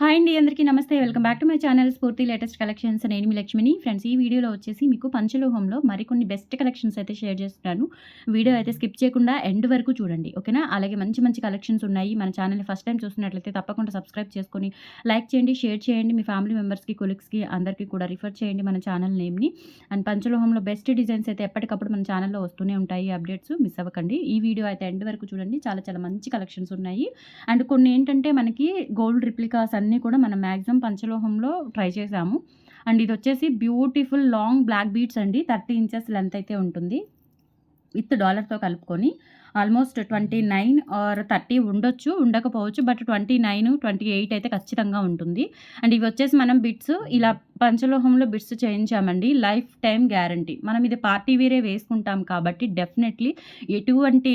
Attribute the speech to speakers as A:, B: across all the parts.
A: Hi అండి అందరికీ నమస్తే. Welcome back to my channel Spoorthi latest collections. నేను మీ లక్ష్మిని. ఫ్రెండ్స్ ఈ వీడియోలో వచ్చేసి మీకు పంచలోహంలో మరికొన్ని బెస్ట్ కలెక్షన్స్ అయితే షేర్ చేస్తున్నాను. వీడియో అయితే స్కిప్ చేయకుండా ఎండ్ వరకు చూడండి ఓకేనా? అలాగే మంచి మంచి కలెక్షన్స్ ఉన్నాయి. మన ఛానల్ని ఫస్ట్ టైం చూస్తున్నట్లయితే తప్పకుండా సబ్స్క్రైబ్ చేసుకొని లైక్ చేయండి షేర్ చేయండి. మీ ఫ్యామిలీ మెంబర్స్కి కొలీగ్స్కి అందరికీ కూడా రిఫర్ చేయండి మన ఛానల్ నేమ్ని. అండ్ పంచలోహంలో బెస్ట్ డిజైన్స్ అయితే ఎప్పటికప్పుడు మన ఛానల్లో వస్తూనే ఉంటాయి. అప్డేట్స్ మిస్ అవ్వకండి. ఈ వీడియో అయితే ఎండ్ వరకు చూడండి. చాలా చాలా మంచి కలెక్షన్స్ ఉన్నాయి. అండ్ కొన్ని ఏంటంటే మనకి గోల్డ్ రిప్లికాస్ అన్ని కూడా మనం మ్యాక్సిమం పంచలోహంలో ట్రై చేసాము అండ్ ఇది వచ్చేసి బ్యూటిఫుల్ లాంగ్ బ్లాక్ బీట్స్ అండి. థర్టీ ఇంచెస్ లెంత్ అయితే ఉంటుంది. విత్ డాలర్తో కలుపుకొని almost twenty nine or thirty ఉండొచ్చు ఉండకపోవచ్చు but twenty nine twenty eight అయితే ఖచ్చితంగా ఉంటుంది. అండ్ ఇవి వచ్చేసి మనం బిట్స్ ఇలా పంచలోహంలో బిట్స్ చేయించామండి. Life time guarantee. మనం ఇది పార్టీ వేరే వేసుకుంటాం కాబట్టి డెఫినెట్లీ ఎటువంటి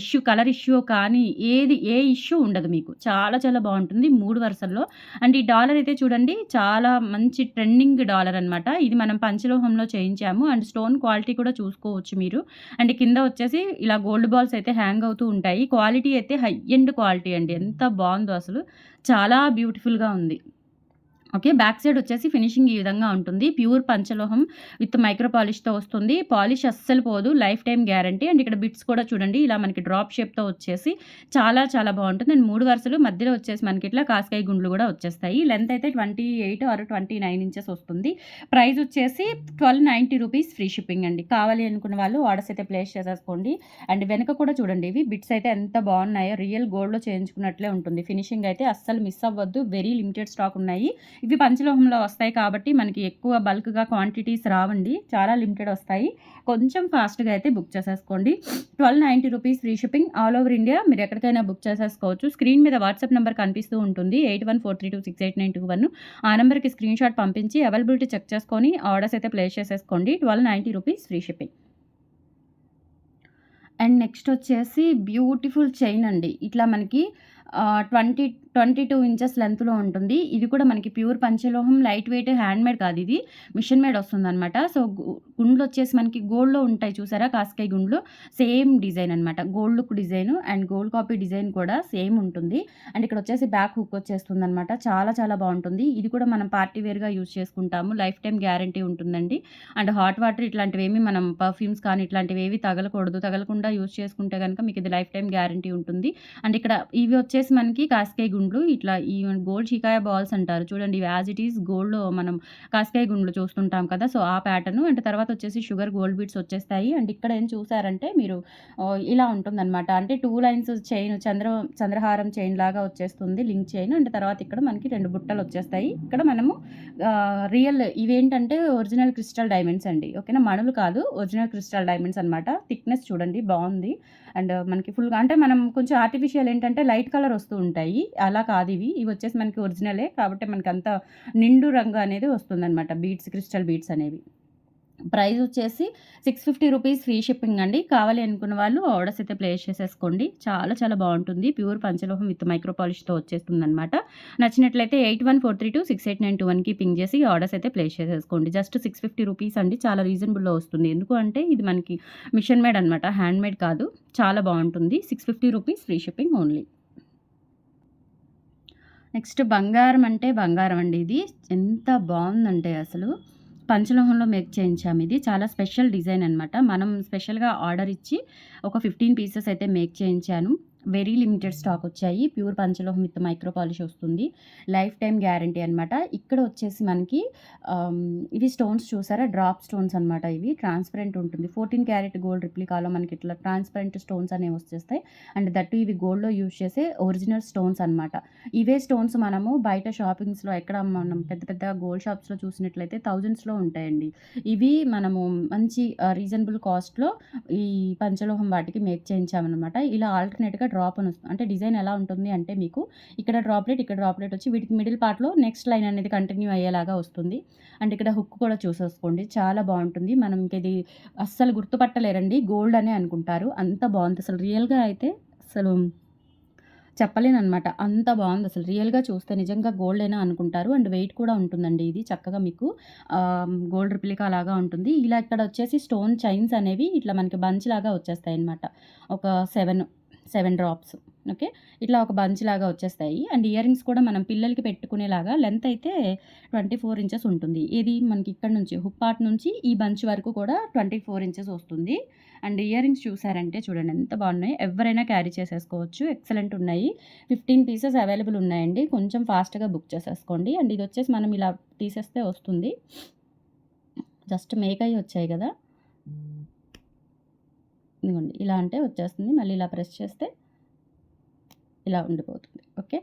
A: ఇష్యూ కలర్ ఇష్యూ కానీ ఏది ఏ ఇష్యూ ఉండదు మీకు. చాలా చాలా బాగుంటుంది మూడు వరుసల్లో. అండ్ ఈ డాలర్ అయితే చూడండి చాలా మంచి ట్రెండింగ్ డాలర్ అనమాట ఇది మనం పంచలోహంలో చేయించాము. అండ్ స్టోన్ క్వాలిటీ కూడా చూసుకోవచ్చు మీరు. అండ్ కింద వచ్చేసి ఇలా గోల్డ్ కాల్స్ అయితే హ్యాంగ్ అవుతూ ఉంటాయి. క్వాలిటీ అయితే హై ఎండ్ క్వాలిటీ అండి. ఎంత బాగుందో అసలు. చాలా బ్యూటిఫుల్గా ఉంది. ఓకే బ్యాక్ సైడ్ వచ్చేసి ఫినిషింగ్ ఈ విధంగా ఉంటుంది. ప్యూర్ పంచలోహం విత్ మైక్రో పాలిష్తో వస్తుంది. పాలిష్ అస్సలు పోదు లైఫ్ టైం గ్యారంటీ. అండ్ ఇక్కడ బిట్స్ కూడా చూడండి ఇలా మనకి డ్రాప్ షేప్తో వచ్చేసి చాలా చాలా బాగుంటుంది. అండ్ మూడు వరుసలు మధ్యలో వచ్చేసి మనకి ఇట్లా కాస్కాయ గుండ్లు కూడా వచ్చేస్తాయి. లెంత్ అయితే twenty eight or twenty nine inches వస్తుంది. ప్రైస్ వచ్చేసి twelve ninety rupees free shipping అండి. కావాలి అనుకున్న వాళ్ళు ఆర్డర్స్ అయితే ప్లేస్ చేసేసుకోండి. అండ్ వెనక కూడా చూడండి ఇవి బిట్స్ అయితే ఎంత బాగున్నాయో రియల్ గోల్డ్లో చేయించుకున్నట్లే ఉంటుంది. ఫినిషింగ్ అయితే అస్సలు మిస్ అవ్వద్దు. వెరీ లిమిటెడ్ స్టాక్ ఉన్నాయి. ఇవి పంచలోహంలో వస్తాయి కాబట్టి మనకి ఎక్కువ బల్క్గా క్వాంటిటీస్ రావండి. చాలా లిమిటెడ్ వస్తాయి. కొంచెం ఫాస్ట్గా అయితే బుక్ చేసేసుకోండి. Twelve ninety rupees free shipping all over India. మీరు ఎక్కడికైనా బుక్ చేసేసుకోవచ్చు. స్క్రీన్ మీద వాట్సాప్ నెంబర్ కనిపిస్తూ ఉంటుంది. Eight one four three two six eight nine two one. ఆ నెంబర్కి స్క్రీన్ షాట్ పంపించి అవైలబిలిటీ చెక్ చేసుకొని ఆర్డర్స్ అయితే ప్లేస్ చేసేసుకోండి. Twelve ninety rupees free shipping. And next వచ్చేసి బ్యూటిఫుల్ చైన్ అండి. ఇట్లా మనకి ట్వంటీ ట్వంటీ టూ ఇంచెస్ లెంత్లో ఉంటుంది. ఇది కూడా మనకి ప్యూర్ పంచలోహం లైట్ వెయిట్ హ్యాండ్ మేడ్ కాదు ఇది. మిషన్ మేడ్ వస్తుంది అనమాట సో గుండ్లు వచ్చేసి మనకి గోల్డ్లో ఉంటాయి చూసారా? కాస్కాయ గుండ్లు. సేమ్ డిజైన్ అనమాట gold look design and gold copy design కూడా సేమ్ ఉంటుంది. అండ్ ఇక్కడ వచ్చేసి బ్యాక్ హుక్ వచ్చేస్తుంది అనమాట చాలా చాలా బాగుంటుంది. ఇది కూడా మనం పార్టీ వేర్గా యూజ్ చేసుకుంటాము. లైఫ్ టైం గ్యారంటీ ఉంటుందండి. అండ్ హాట్ వాటర్ ఇట్లాంటివి ఏమి మనం పర్ఫ్యూమ్స్ కానీ ఇట్లాంటివి ఏవి తగలకూడదు. తగలకుండా యూజ్ చేసుకుంటే కనుక మీకు ఇది లైఫ్ టైం గ్యారంటీ ఉంటుంది. అండ్ ఇక్కడ ఇవి వచ్చేసి మనకి కాస్కాయ గుండ్లు. ఇట్లా ఈ గోల్డ్ షికాయ బాల్స్ అంటారు. చూడండి ఇవి యాజ్ ఇట్ ఈస్ గోల్డ్ మనం కాస్కాయ గుండ్లు చూస్తుంటాం కదా. సో ఆ ప్యాటర్న్ అండ్ తర్వాత వచ్చేసి షుగర్ గోల్డ్ బీట్స్ వచ్చేస్తాయి. అండ్ ఇక్కడ ఏం చూసారంటే మీరు ఇలా ఉంటుందన్నమాట. అంటే టూ లైన్స్ చైన్ చంద్ర చంద్రహారం చైన్ లాగా వచ్చేస్తుంది లింక్ చైన్ అండ్ తర్వాత ఇక్కడ మనకి రెండు బుట్టలు వచ్చేస్తాయి. ఇక్కడ మనము రియల్ ఇవేంటంటే ఒరిజినల్ క్రిస్టల్ డైమండ్స్ అండి. ఓకేనా? మణులు కాదు ఒరిజినల్ క్రిస్టల్ డైమండ్స్ అనమాట థిక్నెస్ చూడండి బాగుంది. అండ్ మనకి ఫుల్గా అంటే మనం కొంచెం ఆర్టిఫిషియల్ ఏంటంటే లైట్ కలర్ వస్తూ ఉంటాయి. అలా కాదు ఇవి. ఇవి వచ్చేసి మనకి ఒరిజినలే కాబట్టి మనకి అంత నిండు రంగు అనేది వస్తుందన్నమాట. బీట్స్ క్రిస్టల్ బీట్స్ అనేవి. ప్రైస్ వచ్చేసి six fifty rupees free shipping అండి. కావాలి అనుకున్న వాళ్ళు ఆర్డర్స్ అయితే ప్లేస్ చేసేసుకోండి. చాలా చాలా బాగుంటుంది. ప్యూర్ పంచలోహం విత్ మైక్రో పాలిష్తో వచ్చేస్తుంది అనమాట నచ్చినట్లయితే eight one four three two six eight nine two వన్కి పింక్ చేసి ఆర్డర్స్ అయితే ప్లేస్ చేసేసుకోండి. జస్ట్ సిక్స్ ఫిఫ్టీ రూపీస్ అండి. చాలా రీజనబుల్లో వస్తుంది. ఎందుకు అంటే ఇది మనకి మిషన్ మేడ్ అనమాట హ్యాండ్ మేడ్ కాదు. చాలా బాగుంటుంది. Six fifty rupees free shipping only. Next బంగారం అంటే బంగారం అండి ఇది. ఎంత బాగుందంటే అసలు. పంచలోహంలో మేక్ చేయించాము ఇది చాలా స్పెషల్ డిజైన్ అనమాట మనం స్పెషల్గా ఆర్డర్ ఇచ్చి ఒక ఫిఫ్టీన్ పీసెస్ అయితే మేక్ చేయించాను. వెరీ లిమిటెడ్ స్టాక్ వచ్చాయి. ప్యూర్ పంచలోహం విత్ మైక్రో పాలిష్ వస్తుంది. లైఫ్ టైం గ్యారంటీ అనమాట ఇక్కడ వచ్చేసి మనకి ఇవి స్టోన్స్ చూసారా? డ్రాప్ స్టోన్స్ అనమాట ఇవి. ట్రాన్స్పరెంట్ ఉంటుంది. ఫోర్టీన్ క్యారెట్ గోల్డ్ రిప్లికాలో మనకి ఇట్లా ట్రాన్స్పరెంట్ స్టోన్స్ అనేవి వచ్చేస్తాయి. అండ్ దట్టు ఇవి గోల్డ్లో యూజ్ చేసే ఒరిజినల్ స్టోన్స్ అనమాట ఇవే స్టోన్స్ మనము బయట షాపింగ్స్లో ఎక్కడ మనం పెద్ద పెద్ద గోల్డ్ షాప్స్లో చూసినట్లయితే థౌజండ్స్లో ఉంటాయండి. ఇవి మనము మంచి రీజనబుల్ కాస్ట్లో ఈ పంచలోహం వాటికి మేక్ చేయించామన్నమాట. ఇలా ఆల్టర్నేట్గా డ్రాప్ అని వస్తుంది. అంటే డిజైన్ ఎలా ఉంటుంది అంటే మీకు ఇక్కడ డ్రాప్లెట్ ఇక్కడ డ్రాప్లెట్ వచ్చి వీటికి మిడిల్ పార్ట్లో నెక్స్ట్ లైన్ అనేది కంటిన్యూ అయ్యేలాగా వస్తుంది. అండ్ ఇక్కడ హుక్ కూడా చూసేసుకోండి. చాలా బాగుంటుంది. మనం ఇంక ఇది అస్సలు గుర్తుపట్టలేరండి. గోల్డ్ అనే అనుకుంటారు. అంత బాగుంది. అసలు రియల్గా అయితే అసలు చెప్పలేనమాట అంత బాగుంది. అసలు రియల్గా చూస్తే నిజంగా గోల్డ్ అయినా అనుకుంటారు. అండ్ వెయిట్ కూడా ఉంటుందండి ఇది. చక్కగా మీకు గోల్డ్ రిప్లికా లాగా ఉంటుంది. ఇలా ఇక్కడ వచ్చేసి స్టోన్ చైన్స్ అనేవి ఇట్లా మనకి బంచ్ లాగా వచ్చేస్తాయి అనమాట ఒక సెవెన్ సెవెన్ డ్రాప్స్ ఓకే. ఇట్లా ఒక బంచ్ లాగా వచ్చేస్తాయి. అండ్ ఇయర్ రింగ్స్ కూడా మనం పిల్లలకి పెట్టుకునేలాగా లెంత్ అయితే 24 ఇంచెస్ ఉంటుంది. ఇది మనకి ఇక్కడ నుంచి హుప్పాట్ నుంచి ఈ బంచ్ వరకు కూడా 24 ఇంచెస్ వస్తుంది. అండ్ ఇయర్ రింగ్స్ చూసారంటే చూడండి ఎంత బాగున్నాయి. ఎవరైనా క్యారీ చేసేసుకోవచ్చు. ఎక్సలెంట్ ఉన్నాయి. 15 పీసెస్ అవైలబుల్ ఉన్నాయండి. కొంచెం ఫాస్ట్‌గా బుక్ చేసేసుకోండి. అండ్ ఇది వచ్చేసి మనం ఇలా తీసేస్తే వస్తుంది. జస్ట్ మేక్ అయ్యి వచ్చాయి కదా! ఇదిగోండి. ఇలా అంటే వచ్చేస్తుంది. మళ్ళీ ఇలా ప్రెస్ చేస్తే ఇలా ఉండిపోతుంది. ఓకే.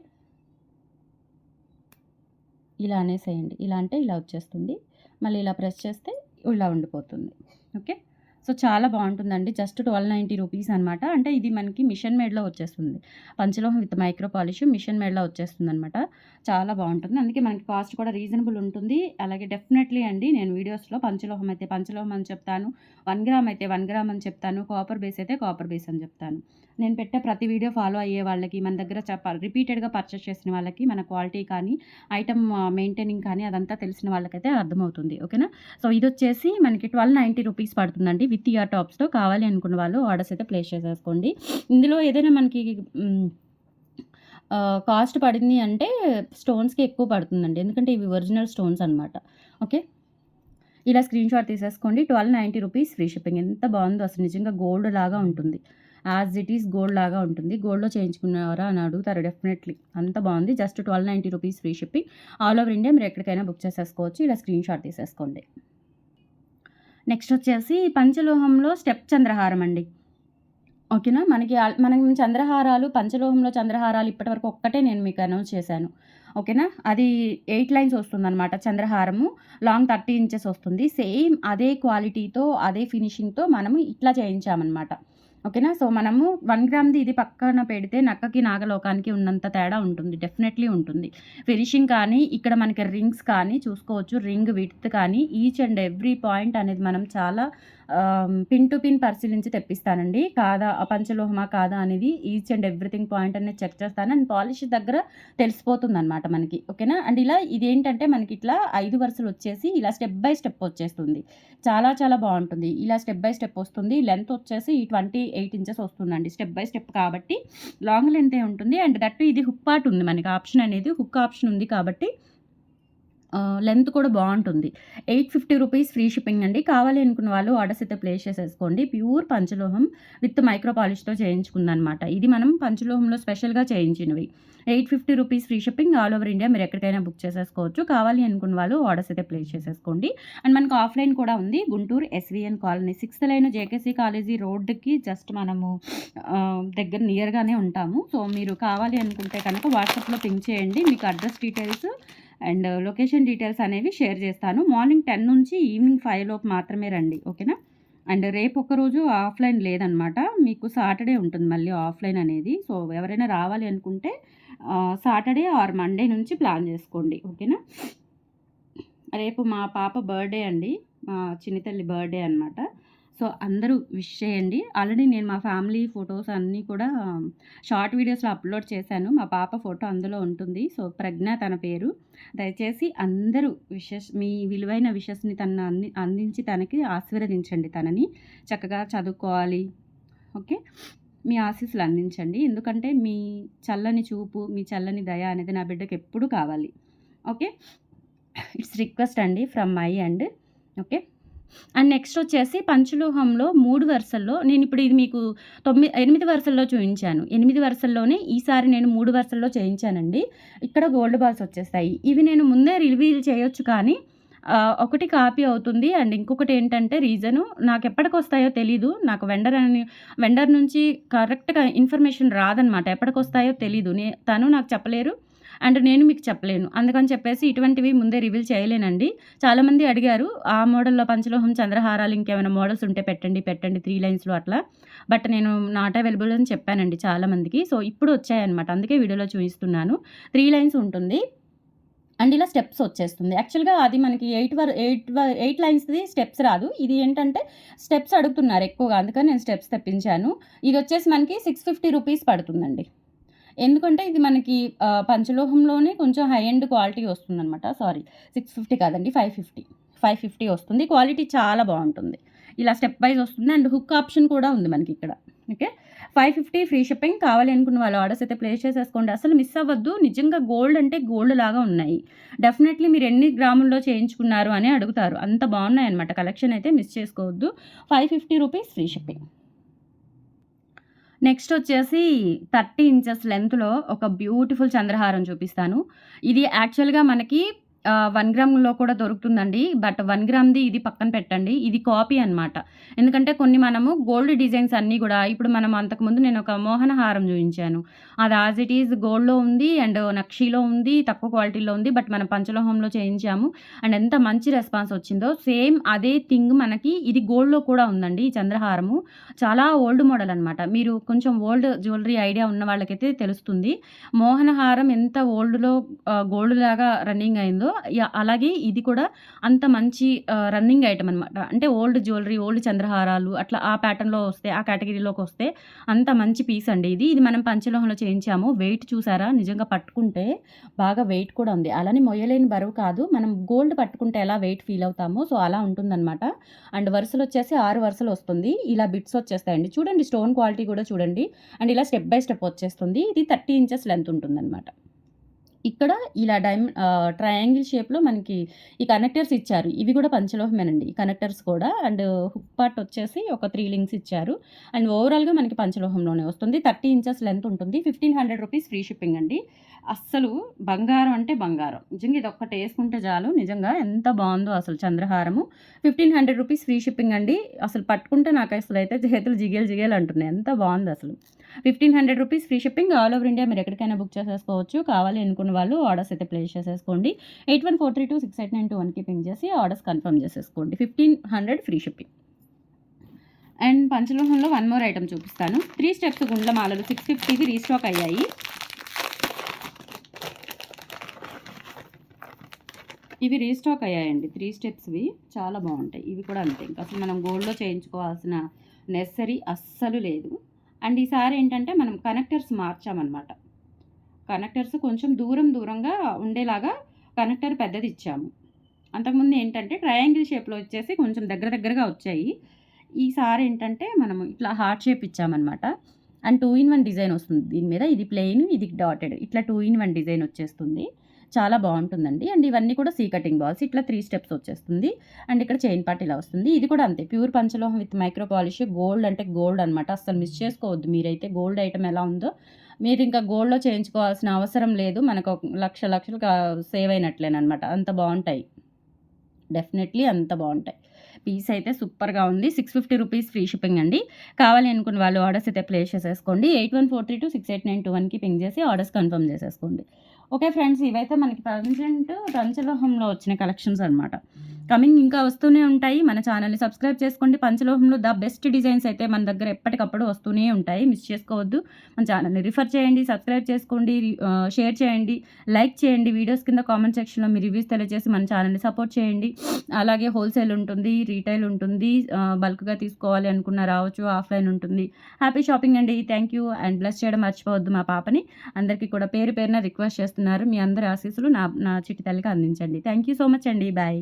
A: ఇలా అనేసేయండి. ఇలా అంటే ఇలా వచ్చేస్తుంది. మళ్ళీ ఇలా ప్రెస్ చేస్తే ఇలా ఉండిపోతుంది. ఓకే. సో, చాలా బాగుంటుందండి. జస్ట్ 1290 రూపీస్ అనమాట. అంటే ఇది మనకి మిషన్ మేడ్‌లో వచ్చేస్తుంది. పంచలోహం విత్ మైక్రో పాలిష్ మిషన్ మేడ్‌లో వచ్చేస్తుందనమాట. చాలా బాగుంటుంది. అందుకే మనకి కాస్ట్ కూడా రీజనబుల్ ఉంటుంది. అలాగే డెఫినెట్‌లీ అండి నేను వీడియోస్‌లో పంచలోహం అయితే పంచలోహం అని చెప్తాను. వన్ గ్రామ్ అయితే వన్ గ్రామ్ అని చెప్తాను. కాపర్ బేస్ అయితే కాపర్ బేస్ అని చెప్తాను. నేను పెట్టే ప్రతి వీడియో ఫాలో అయ్యే వాళ్ళకి, మన దగ్గర చ రిపీటెడ్‌గా పర్చేస్ చేసిన వాళ్ళకి మన క్వాలిటీ కానీ, ఐటమ్ మెయింటైనింగ్ కానీ అదంతా తెలిసిన వాళ్ళకైతే అర్థమవుతుంది. ఓకేనా. సో, ఇది వచ్చేసి మనకి 1290 రూపీస్ పడుతుందండి. విత్ ఇయర్ టాప్స్‌తో కావాలి అనుకున్న వాళ్ళు ఆర్డర్స్ అయితే ప్లేస్ చేసేసుకోండి. ఇందులో ఏదైనా మనకి కాస్ట్ పడింది అంటే స్టోన్స్‌కి ఎక్కువ పడుతుందండి. ఎందుకంటే ఇవి ఒరిజినల్ స్టోన్స్ అనమాట. ఓకే. ఇలా స్క్రీన్ షాట్ తీసేసుకోండి. 1290 రూపీస్ ఫ్రీ షిప్పింగ్. ఎంత బాగుందో అసలు నిజంగా గోల్డ్ లాగా ఉంటుంది. యాజ్ ఇట్ ఈస్ గోల్డ్ లాగా ఉంటుంది. గోల్డ్‌లో చేయించుకున్నారా అని అడుగుతారు డెఫినెట్‌లీ. అంత బాగుంది. జస్ట్ 1290 rupees free shipping. All over India మీరు ఎక్కడికైనా బుక్ చేసేసుకోవచ్చు. ఇలా స్క్రీన్ షాట్ తీసేసుకోండి. నెక్స్ట్ వచ్చేసి పంచలోహంలో స్టెప్ చంద్రహారం అండి. ఓకేనా. మనకి మనం చంద్రహారాలు పంచలోహంలో చంద్రహారాలు ఇప్పటివరకు ఒక్కటే నేను మీకు అనౌన్స్ చేశాను. ఓకేనా. అది ఎయిట్ లైన్స్ వస్తుందనమాట చంద్రహారము. లాంగ్ 30 ఇంచెస్ వస్తుంది. సేమ్ అదే క్వాలిటీతో, అదే ఫినిషింగ్‌తో మనము ఇట్లా చేయించామనమాట. ఓకేనా. సో, మనము వన్ గ్రామ్‌ది ఇది పక్కన పెడితే నక్కకి నాగలోకానికి ఉన్నంత తేడా ఉంటుంది. డెఫినెట్‌లీ ఉంటుంది. ఫినిషింగ్ కానీ, ఇక్కడ మనకి రింగ్స్ కానీ చూసుకోవచ్చు. రింగ్ విడ్త్ కానీ ఈచ్ అండ్ ఎవ్రీ పాయింట్ అనేది మనం చాలా పిన్ టు పిన్ పరిశీలించి తెప్పిస్తానండి. కాదా పంచలోహమా కాదా అనేది ఈచ్ అండ్ ఎవ్రీథింగ్ పాయింట్ అనేది చెక్ చేస్తాను. అండ్ పాలిష్ దగ్గర తెలిసిపోతుందనమాట మనకి. ఓకేనా. అండ్ ఇలా ఇదేంటంటే మనకి ఇట్లా ఐదు వరుసలు వచ్చేసి ఇలా స్టెప్ బై స్టెప్ వచ్చేస్తుంది. చాలా చాలా బాగుంటుంది. ఇలా స్టెప్ బై స్టెప్ వస్తుంది. లెంత్ వచ్చేసి 28 ఇంచెస్ వస్తుందండి. స్టెప్ బై స్టెప్ కాబట్టి లాంగ్ లెంతే ఉంటుంది. అండ్ దట్ ఇది హుక్ పార్ట్ ఉంది మనకి ఆప్షన్ అనేది. హుక్ ఆప్షన్ ఉంది కాబట్టి లెంత్ కూడా బాగుంటుంది. 850 రూపీస్ ఫ్రీ షిప్పింగ్ అండి. కావాలి అనుకున్న వాళ్ళు ఆర్డర్స్ అయితే ప్లేస్ చేసేసుకోండి. ప్యూర్ పంచలోహం విత్ మైక్రో పాలిష్‌తో చేయించుకుందనమాట. ఇది మనం పంచలోహంలో స్పెషల్‌గా చేయించినవి. 850 rupees free shipping all over India మీరు ఎక్కడికైనా బుక్ చేసేసుకోవచ్చు. కావాలి అనుకున్న వాళ్ళు ఆర్డర్స్ అయితే ప్లేస్ చేసేసుకోండి. అండ్ మనకు ఆఫ్‌లైన్ కూడా ఉంది. Guntur SVN colony sixth line JKC college రోడ్డుకి జస్ట్ మనము దగ్గర నియర్‌గానే ఉంటాము. సో, మీరు కావాలి అనుకుంటే కనుక వాట్సాప్‌లో పింక్ చేయండి. మీకు address details and location details అనేవి షేర్ చేస్తాను. మార్నింగ్ 10 నుంచి ఈవినింగ్ ఫైవ్ లోపు మాత్రమే రండి. ఓకేనా. అండ్ రేపు ఒక్కరోజు ఆఫ్‌లైన్ లేదనమాట. మీకు సాటర్డే ఉంటుంది మళ్ళీ ఆఫ్‌లైన్ అనేది. సో, ఎవరైనా రావాలి అనుకుంటే సాటర్డే ఆర్ మండే నుంచి ప్లాన్ చేసుకోండి. ఓకేనా. రేపు మా పాప బర్త్‌డే అండి. మా చిన్నతల్లి బర్త్‌డే అనమాట. సో, అందరూ విష్ చేయండి. ఆల్రెడీ నేను మా ఫ్యామిలీ ఫొటోస్ అన్నీ కూడా షార్ట్ వీడియోస్‌లో అప్‌లోడ్ చేశాను. మా పాప ఫోటో అందులో ఉంటుంది. సో, ప్రజ్ఞ తన పేరు. దయచేసి అందరూ విషెస్ మీ విలువైన విషెస్‌ని తను అంది అందించి తనకి ఆశీర్వదించండి తనని. చక్కగా చదువుకోవాలి. ఓకే. మీ ఆశీస్సులు అందించండి. ఎందుకంటే మీ చల్లని చూపు, మీ చల్లని దయ అనేది నా బిడ్డకి ఎప్పుడు కావాలి. ఓకే. ఇట్స్ రిక్వెస్ట్ అండి from my and okay. And next వచ్చేసి పంచలోహంలో మూడు వరుసల్లో నేను ఇప్పుడు ఇది మీకు తొమ్మిది ఎనిమిది వరుసల్లో చూయించాను. ఎనిమిది వరుసల్లోనే ఈసారి నేను మూడు వరుసల్లో చేయించానండి. ఇక్కడ గోల్డ్ బాల్స్ వచ్చేస్తాయి. ఇవి నేను ముందే రివీల్ చేయొచ్చు కానీ ఒకటి కాపీ అవుతుంది. అండ్ ఇంకొకటి ఏంటంటే రీజను నాకు ఎప్పటికి వస్తాయో తెలీదు. నాకు వెండర్ అని వెండర్ నుంచి కరెక్ట్‌గా ఇన్ఫర్మేషన్ రాదనమాట. ఎప్పటికొస్తాయో తెలీదు. నే తను నాకు చెప్పలేరు. అండ్ నేను మీకు చెప్పలేను. అందుకని చెప్పేసి ఇటువంటివి ముందే రివీల్ చేయలేనండి. చాలామంది అడిగారు. ఆ మోడల్‌లో పంచలోహం చంద్రహారాలు ఇంకేమైనా మోడల్స్ ఉంటే పెట్టండి, పెట్టండి త్రీ లైన్స్‌లో అట్లా. బట్ నేను నాట్ అవైలబుల్ అని చెప్పానండి చాలామందికి. సో, ఇప్పుడు వచ్చాయన్నమాట. అందుకే వీడియోలో చూపిస్తున్నాను త్రీ లైన్స్ ఉంటుంది. అండ్ ఇలా స్టెప్స్ వచ్చేస్తుంది. యాక్చువల్‌గా అది మనకి eight or eight or eight లైన్స్‌ది steps రాదు. ఇది ఏంటంటే స్టెప్స్ అడుగుతున్నారు ఎక్కువగా. అందుకని నేను స్టెప్స్ తెప్పించాను. ఇది వచ్చేసి మనకి 650 రూపీస్ పడుతుందండి. ఎందుకంటే ఇది మనకి పంచలోహంలోనే కొంచెం హై ఎండ్ క్వాలిటీ వస్తుందనమాట. సారీ 650 కాదండి 550. 550 వస్తుంది. క్వాలిటీ చాలా బాగుంటుంది. ఇలా స్టెప్ వైస్ వస్తుంది. అండ్ హుక్ ఆప్షన్ కూడా ఉంది మనకి ఇక్కడ okay. Five fifty free shipping కావాలి అనుకున్న వాళ్ళు ఆర్డర్స్ అయితే ప్లేస్ చేసేసుకోండి అసలు మిస్ అవ్వద్దు నిజంగా గోల్డ్ అంటే గోల్డ్ లాగా ఉన్నాయి డెఫినెట్లీ మీరు ఎన్ని గ్రాముల్లో చేయించుకున్నారు అని అడుగుతారు అంత బాగున్నాయి అనమాట కలెక్షన్ అయితే మిస్ చేసుకోవద్దు five fifty rupees free shipping next వచ్చేసి థర్టీ ఇంచెస్ లెంత్లో ఒక బ్యూటిఫుల్ చంద్రహారం చూపిస్తాను. ఇది యాక్చువల్గా మనకి వన్ గ్రామ్లో కూడా దొరుకుతుందండి. బట్ వన్ గ్రామ్ది ఇది పక్కన పెట్టండి. ఇది కాపీ అనమాట ఎందుకంటే కొన్ని మనము గోల్డ్ డిజైన్స్ అన్నీ కూడా ఇప్పుడు మనం అంతకుముందు నేను ఒక మోహన హారం చూపించాను. అది యాజ్ ఇట్ ఈజ్ గోల్డ్లో ఉంది అండ్ నక్షీలో ఉంది తక్కువ క్వాలిటీలో ఉంది. బట్ మనం పంచలోహంలో చేయించాము. అండ్ ఎంత మంచి రెస్పాన్స్ వచ్చిందో సేమ్ అదే థింగ్ మనకి ఇది గోల్డ్లో కూడా ఉందండి ఈ చంద్రహారము. చాలా ఓల్డ్ మోడల్ అనమాట మీరు కొంచెం ఓల్డ్ జ్యువెలరీ ఐడియా ఉన్న వాళ్ళకైతే తెలుస్తుంది. మోహన హారం ఎంత ఓల్డ్లో గోల్డ్ లాగా రన్నింగ్ అయిందో యా- అలాగే ఇది కూడా అంత మంచి రన్నింగ్ ఐటమ్ అనమాట అంటే ఓల్డ్ జ్యువెలరీ ఓల్డ్ చంద్రహారాలు అట్లా ఆ ప్యాటర్న్లో వస్తే ఆ కేటగిరీలోకి వస్తే అంత మంచి పీస్ అండి ఇది. ఇది మనం పంచలోహంలో చేయించాము. వెయిట్ చూసారా? నిజంగా పట్టుకుంటే బాగా వెయిట్ కూడా ఉంది. అలానే మొయ్యలేని బరువు కాదు. మనం గోల్డ్ పట్టుకుంటే ఎలా వెయిట్ ఫీల్ అవుతామో సో అలా ఉంటుందన్నమాట. అండ్ వరుసలు వచ్చేసి ఆరు వరుసలు వస్తుంది. ఇలా బిట్స్ వచ్చేస్తాయండి. చూడండి స్టోన్ క్వాలిటీ కూడా చూడండి. అండ్ ఇలా స్టెప్ బై స్టెప్ వచ్చేస్తుంది. ఇది థర్టీ ఇంచెస్ లెంత్ ఉంటుందన్నమాట. ఇక్కడ ఇలా డైమండ్ ట్రయాంగిల్ షేప్లో మనకి ఈ కనెక్టర్స్ ఇచ్చారు. ఇవి కూడా పంచలోహమేనండి. ఈ కనెక్టర్స్ కూడా. అండ్ హుక్ పార్ట్ వచ్చేసి ఒక త్రీ లింక్స్ ఇచ్చారు. అండ్ ఓవరాల్గా మనకి పంచలోహంలోనే వస్తుంది. థర్టీ ఇంచెస్ లెంత్ ఉంటుంది. Fifteen hundred rupees free shipping అండి. అస్సలు బంగారం అంటే బంగారం. నిజంగా ఇది ఒక్కటి వేసుకుంటే చాలు. నిజంగా ఎంత బాగుందో అసలు చంద్రహారము. Fifteen hundred rupees free shipping అండి. అసలు పట్టుకుంటే నాకు అసలు అయితే చేతులు జిగేలు జిగేలు అంటున్నాయి. ఎంత బాగుంది అసలు. Fifteen hundred rupees free shipping all over India. మీరు ఎక్కడికైనా బుక్ చేసేసుకోవచ్చు. కావాలి అనుకున్న వాళ్ళు ఆర్డర్స్ అయితే ప్లేస్ చేసేసుకోండి. Eight one four three two six eight nine two వన్కి పింక్ చేసి ఆర్డర్స్ కన్ఫర్మ్ చేసేసుకోండి. Fifteen hundred free shipping and పంచలోహంలో one more item చూపిస్తాను. త్రీ స్టెప్స్ గుండ్ల మాలలు సిక్స్ ఫిఫ్టీవి రీస్టాక్ అయ్యాయి. ఇవి రీస్టాక్ అయ్యాయండి. త్రీ స్టెప్స్వి చాలా బాగుంటాయి. ఇవి కూడా అంతే. ఇంకా అసలు మనం గోల్డ్లో చేయించుకోవాల్సిన నెసరీ అస్సలు లేదు. అండ్ ఈసారి ఏంటంటే మనం కనెక్టర్స్ మార్చామన్నమాట. కనెక్టర్స్ కొంచెం దూరం దూరంగా ఉండేలాగా కనెక్టర్ పెద్దది ఇచ్చాము అంతకుముందు ఏంటంటే ట్రయాంగిల్ షేప్లో వచ్చేసి కొంచెం దగ్గర దగ్గరగా వచ్చాయి. ఈసారి ఏంటంటే మనము ఇట్లా heart shape ఇచ్చామన్నమాట. And two in one design వస్తుంది దీని మీద. ఇది ప్లెయిన్ ఇది డాటెడ్ ఇట్లా టూ ఇన్ వన్ డిజైన్ వచ్చేస్తుంది. చాలా బాగుంటుందండి. అండ్ ఇవన్నీ కూడా సీ కటింగ్ బాల్స్ ఇట్లా త్రీ స్టెప్స్ వచ్చేస్తుంది. అండ్ ఇక్కడ చైన్ పార్ట్ ఇలా వస్తుంది. ఇది కూడా అంతే. ప్యూర్ పంచలోహం విత్ మైక్రో పాలిష్ గోల్డ్ అంటే గోల్డ్ అనమాట అసలు మిస్ చేసుకోవద్దు. మీరైతే గోల్డ్ ఐటమ్ ఎలా ఉందో మీరు ఇంకా గోల్డ్లో చేయించుకోవాల్సిన అవసరం లేదు. మనకు ఒక లక్ష లక్షలు సేవ్ అయినట్లేనమాట అంత బాగుంటాయి. డెఫినెట్లీ అంత బాగుంటాయి. పీస్ అయితే సూపర్గా ఉంది. Six fifty rupees free shipping అండి. కావాలి అనుకున్న వాళ్ళు ఆర్డర్స్ అయితే ప్లేస్ చేసేసుకోండి. Eight one four three two six eight nine two వన్కి పింక్ చేసి ఆర్డర్స్ కన్ఫర్మ్ చేసేసుకోండి. ఓకే ఫ్రెండ్స్ ఇవైతే మనకి ప్రజెంట్ పంచలోహంలో వచ్చిన కలెక్షన్స్ అనమాట కమింగ్ ఇంకా వస్తూనే ఉంటాయి. మన ఛానల్ని సబ్స్క్రైబ్ చేసుకోండి. పంచలోహంలో ద బెస్ట్ డిజైన్స్ అయితే మన దగ్గర ఎప్పటికప్పుడు వస్తూనే ఉంటాయి. మిస్ చేసుకోవద్దు. మన ఛానల్ని రిఫర్ చేయండి సబ్స్క్రైబ్ చేసుకోండి షేర్ చేయండి లైక్ చేయండి. వీడియోస్ కింద కామెంట్ సెక్షన్లో మీ రివ్యూస్ తెలియజేసి మన ఛానల్ని సపోర్ట్ చేయండి. అలాగే హోల్సేల్ ఉంటుంది రీటైల్ ఉంటుంది. బల్క్గా తీసుకోవాలి అనుకున్న రావచ్చు ఆఫ్లైన్ ఉంటుంది. హ్యాపీ షాపింగ్ అండి. థ్యాంక్ యూ అండ్ బ్లెస్ చేయడం మర్చిపోవద్దు మా పాపని. అందరికీ కూడా పేరు పేరున రిక్వెస్ట్ చేస్తున్నారు. మీ అందరి ఆశీస్సులు నా నా చిట్టి తల్లికి అందించండి. థ్యాంక్ యూ సో మచ్ అండి. బాయ్